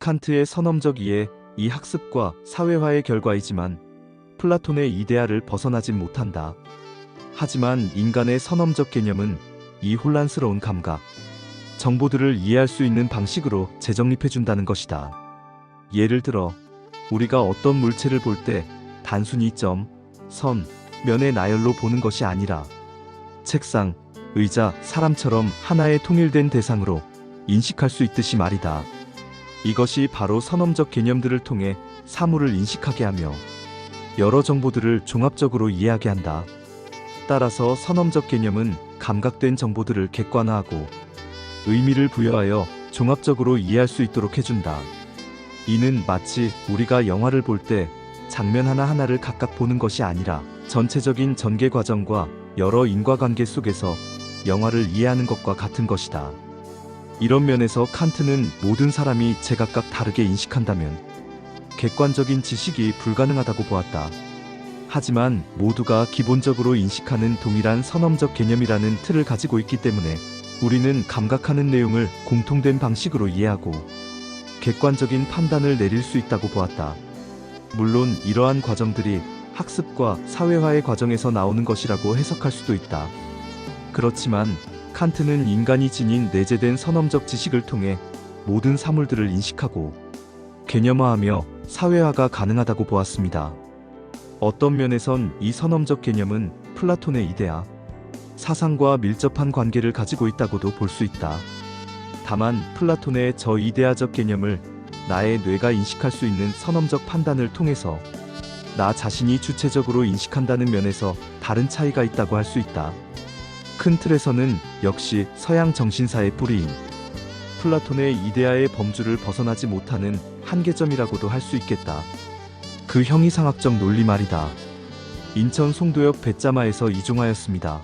칸트의 선험적 이해, 이 학습과 사회화의 결과이지만 플라톤의 이데아를 벗어나진 못한다. 하지만 인간의 선험적 개념은 이 혼란스러운 감각, 정보들을 이해할 수 있는 방식으로 재정립해준다는 것이다. 예를 들어, 우리가 어떤 물체를 볼 때 단순히 점, 선, 면의 나열로 보는 것이 아니라 책상, 의자, 사람처럼 하나의 통일된 대상으로 인식할 수 있듯이 말이다. 이것이 바로 선험적 개념들을 통해 사물을 인식하게 하며 여러 정보들을 종합적으로 이해하게 한다. 따라서 선험적 개념은 감각된 정보들을 객관화하고 의미를 부여하여 종합적으로 이해할 수 있도록 해준다. 이는 마치 우리가 영화를 볼 때 장면 하나하나를 각각 보는 것이 아니라 전체적인 전개 과정과 여러 인과관계 속에서 영화를 이해하는 것과 같은 것이다. 이런 면에서 칸트는 모든 사람이 제각각 다르게 인식한다면 객관적인 지식이 불가능하다고 보았다. 하지만 모두가 기본적으로 인식하는 동일한 선험적 개념이라는 틀을 가지고 있기 때문에 우리는 감각하는 내용을 공통된 방식으로 이해하고 객관적인 판단을 내릴 수 있다고 보았다. 물론 이러한 과정들이 학습과 사회화의 과정에서 나오는 것이라고 해석할 수도 있다. 그렇지만 칸트는 인간이 지닌 내재된 선험적 지식을 통해 모든 사물들을 인식하고 개념화하며 사회화가 가능하다고 보았습니다. 어떤 면에선 이 선험적 개념은 플라톤의 이데아, 사상과 밀접한 관계를 가지고 있다고도 볼 수 있다. 다만 플라톤의 저 이데아적 개념을 나의 뇌가 인식할 수 있는 선험적 판단을 통해서 나 자신이 주체적으로 인식한다는 면에서 다른 차이가 있다고 할 수 있다. 큰 틀에서는 역시 서양 정신사의 뿌리인 플라톤의 이데아의 범주를 벗어나지 못하는 한계점이라고도 할 수 있겠다. 그 형이상학적 논리 말이다. 인천 송도역 배짜마에서 이종하였습니다.